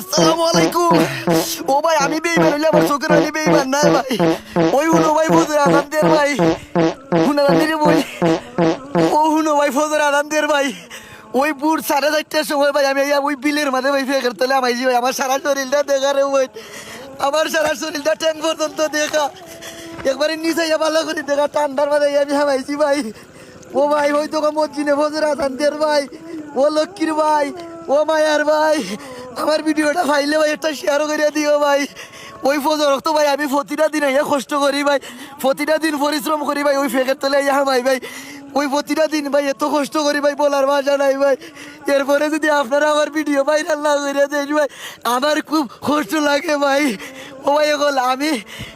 আসসালামু আলাইকুম। ও ভাই, আমি বেইমান আমার চোখের হইলে বেইমান না ভাই। ওই হুনো ভাই ফজর ভাই। ওই বুট সাড়ে চারটার সময় ভাই, আমি ওই বিলের মাঝে ভাই ফেকার আমার সারা শরীরটা দেখা রে আমার সারা শরীরটা ট্যাং পর্যন্ত দেখা। একবারে নিচে ভালো করে দেখা, ঠান্ডার মাঝে আমি হামাইছি ভাই। ও ভাই, ওই তো মসজিদে ফজর আদান ভাই। ও লক্ষ্মীর ভাই, ও মায়ার ভাই। আমার ভিডিওটা ফাইলে ভাই, একটা শেয়ার করিয়া দিও ভাই। ওই ফজর তো ভাই, আমি প্রতিটা দিন ইয়া কষ্ট করি ভাই। প্রতিটা দিন পরিশ্রম করি ভাই, ওই ফেকের তলে ইয়া ভাই ভাই। ওই প্রতিটা দিন ভাই, এত কষ্ট করি ভাই, বলার ভাষা নাই ভাই। এরপরে যদি আপনারা আমার ভিডিও ভাইরাল না করে দেন ভাই, আমার খুব কষ্ট লাগে ভাই। ও ভাই এগুলো আমি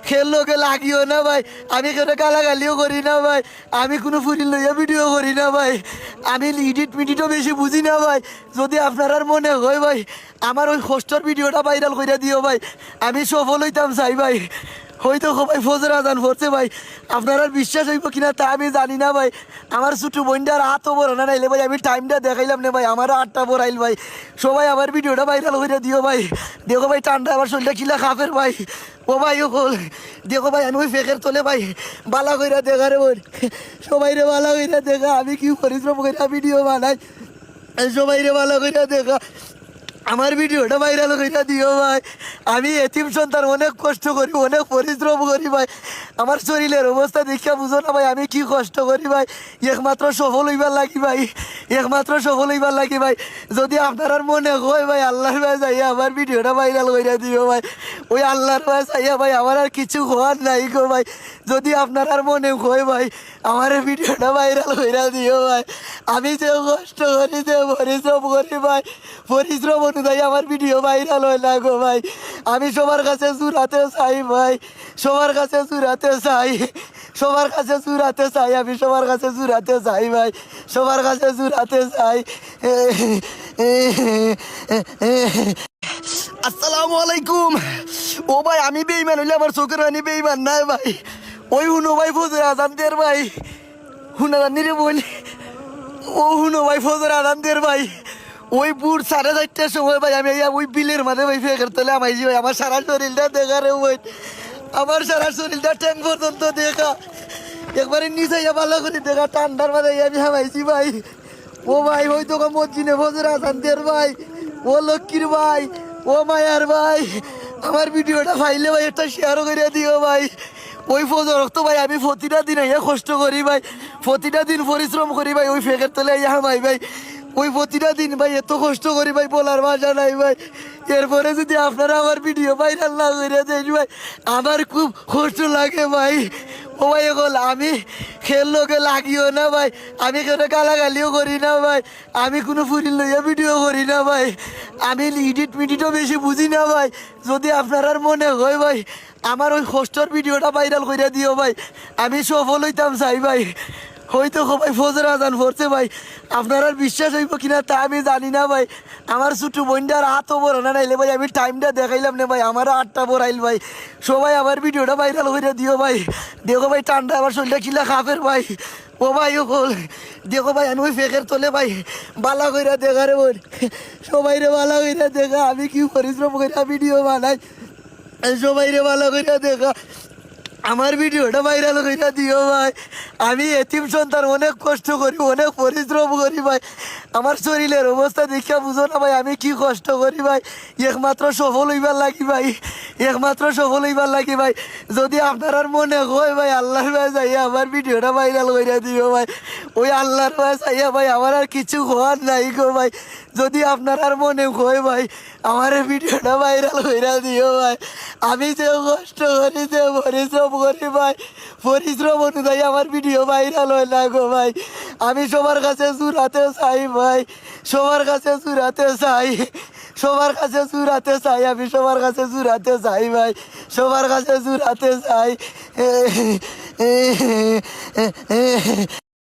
খেললোকে লাগিও না ভাই? আমি কেউ গালাগালিও করি না ভাই। আমি কোনো ফুরিল লইয়া ভিডিও করি না ভাই। আমি ইডিট মিডিটও বেশি বুঝি না ভাই। যদি আপনার মনে হয় ভাই, আমার ওই হোস্টর ভিডিওটা ভাইরাল করে দিও ভাই। আমি সফল হইতাম চাই ভাই। হয়তো সবাই ফজর আজান পড়ছে ভাই। আপনার আর বিশ্বাস হইব কিনা তা আমি জানি না ভাই। আমার ছোটো বোনটার হাত বড় না নাইলে ভাই, আমি টাইমটা দেখাইলাম না ভাই। আমার আটটা বড়াইল ভাই। সবাই আমার ভিডিওটা ভাইরাল করে দিও ভাই। দেখো ভাই, ঠান্ডা আমার শরীরটা কিলা খাফের ভাই। ও ভাই, ও কল। দেখো ভাই, আমি ফেকের তোলে ভাই, বালা কইরা দেখা রে বোন। সবাই রে বালা কইরা দেখা। আমি কি পরিশ্রম কইরা ভিডিও বানাই? সবাই রে বালা কইরা দেখা। আমার ভিডিওটা ভাইরাল কইরা দিও ভাই। আমি এতিম সন্তান, অনেক কষ্ট করি, অনেক পরিশ্রম করি ভাই। আমার শরীরের অবস্থা দেখিয়া বুঝো না ভাই, আমি কি কষ্ট করি ভাই। একমাত্র সফল হইবার লাগি ভাই, একমাত্র সফল হইবার লাগি ভাই। যদি আপনার মনে হয় ভাই, আল্লাহর ভাই যাই আমার ভিডিওটা ভাইরাল কইরা দিও ভাই। ওই আল্লাহর ভাই যাইয়া ভাই, আমার আর কিছু হওয়ার নাই গো ভাই। যদি আপনার আর মনে হয় ভাই, আমার ভিডিওটা ভাইরাল কইরা দিও ভাই। আমি যে কষ্ট করি, যে পরিশ্রম করি ভাই, পরিশ্রম অনুযায়ী আমার ভিডিও ভাইরাল হয় না গো ভাই। আমি সবার কাছে চুরাতে চাই ভাই, সবার কাছে চুরাতে চাই, সবার কাছে চুরাতে চাই, আমি সবার কাছে চুরাতে চাই ভাই, সবার কাছে চুরাতে চাই। আসসালামু আলাইকুম। ও ভাই, আমি বেইমান হইলে আমার চোখের রানি বেইমান না ভাই। ওই হুনো ভাই ফজর আজান দের ভাই। হুনারানি রে বলি, ও হুনো ভাই ফজর আজান দের ভাই। ওই বুট সাড়ে চারটার সময় ভাই, আমি ওই বিলের মাঝে ভাই ফেকার তোলে আমাইছি ভাই আমার সারা শরীরটা দেখা রে ভাই। আমার সারা শরীরটা ট্যাং পর্যন্ত দেখা। একবারে নিচে ভালো করে দেখা, ঠান্ডার মাঝে আমি হামাইছি ভাই। ও ভাই, ওই তো মসজিদে ফজর আজান দের ভাই। ও লক্ষ্মীর ভাই, ও মায়ার ভাই। আমার ভিডিওটা ফাইলে ভাই, একটা শেয়ার করে দিও ভাই। ওই ফজর তো ভাই, আমি প্রতিটা দিন কষ্ট করি ভাই। প্রতিটা দিন পরিশ্রম করি ভাই, ওই ফেকের তলে ইয়া ভাই ভাই। ওই প্রতিটা দিন ভাই, এত কষ্ট করি ভাই, বলার ভাষা নাই ভাই। এরপরে যদি আপনারা আমার ভিডিও ভাইরাল না করে দেন ভাই, আমার খুব কষ্ট লাগে ভাই। ও ভাই এগুলো আমি খেললোকে লাগিও না ভাই, আমি কেন গালাগালিও করি না ভাই, আমি কোনো ফুরিল লইয়া ভিডিও করি না ভাই। আমি ইডিট মিডিটও বেশি বুঝি না ভাই, যদি আপনার আর মনে হয় ভাই, আমার ওই কষ্টর ভিডিওটা ভাইরাল করে দিও ভাই, আমি সফল হইতাম চাই ভাই। হয়তো সবাই ফজর আজান পড়ছে ভাই। আপনার আর বিশ্বাস হইব কিনা তা আমি জানি না ভাই। আমার ছোটো বোনটার হাতও বড় না নাইলে ভাই, আমি টাইমটা দেখাইলাম না ভাই। আমার আটটা বড়াইল ভাই। সবাই আমার ভিডিওটা ভাইরাল করে দিও ভাই। দেখো ভাই, ঠান্ডা আমার শরীরটা কিলা খাফের ভাই। ও ভাই, ও কল দেখো ভাই, আমি ফেকের তোলে ভাই, বালা কইরা দেখা রে বোন। সবাই রে বালা কইরা দেখা। আমি কি পরিশ্রম কইরা ভিডিও বানাই? সবাই রে বালা কইরা দেখা। আমার ভিডিওটা ভাইরাল কইরা দিও ভাই। আমি এতিম সন্তান, অনেক কষ্ট করি, অনেক পরিশ্রম করি ভাই। আমার শরীরের অবস্থা দেখিয়া বুঝো না ভাই, আমি কি কষ্ট করি ভাই। একমাত্র সফল হইবার লাগি ভাই। একমাত্র সফল হইবার লাগি ভাই। যদি আপনার মনে হয় ভাই, আল্লাহর ভাই যাইয়া আমার ভিডিওটা ভাইরাল কইরা দিও ভাই। ওই আল্লাহর ভাই যাইয়া ভাই, আমার আর কিছু হওয়ার নাই গো ভাই। যদি আপনার মনে হয় ভাই, আমার ভিডিওটা ভাইরাল কইরা দিও ভাই। আমি যে কষ্ট করি যে পরিশ্রম করি ভাই, পরিশ্রম অনুযায়ী আমার ভিডিও ভাইরাল হয় না গো ভাই। আমি সবার কাছে চুরাতে চাই ভাই, সবার কাছে চুরাতে চাই, সবার কাছে চুরাতে চাই, আমি সবার কাছে চুরাতে চাই ভাই, সবার কাছে চুরাতে চাই।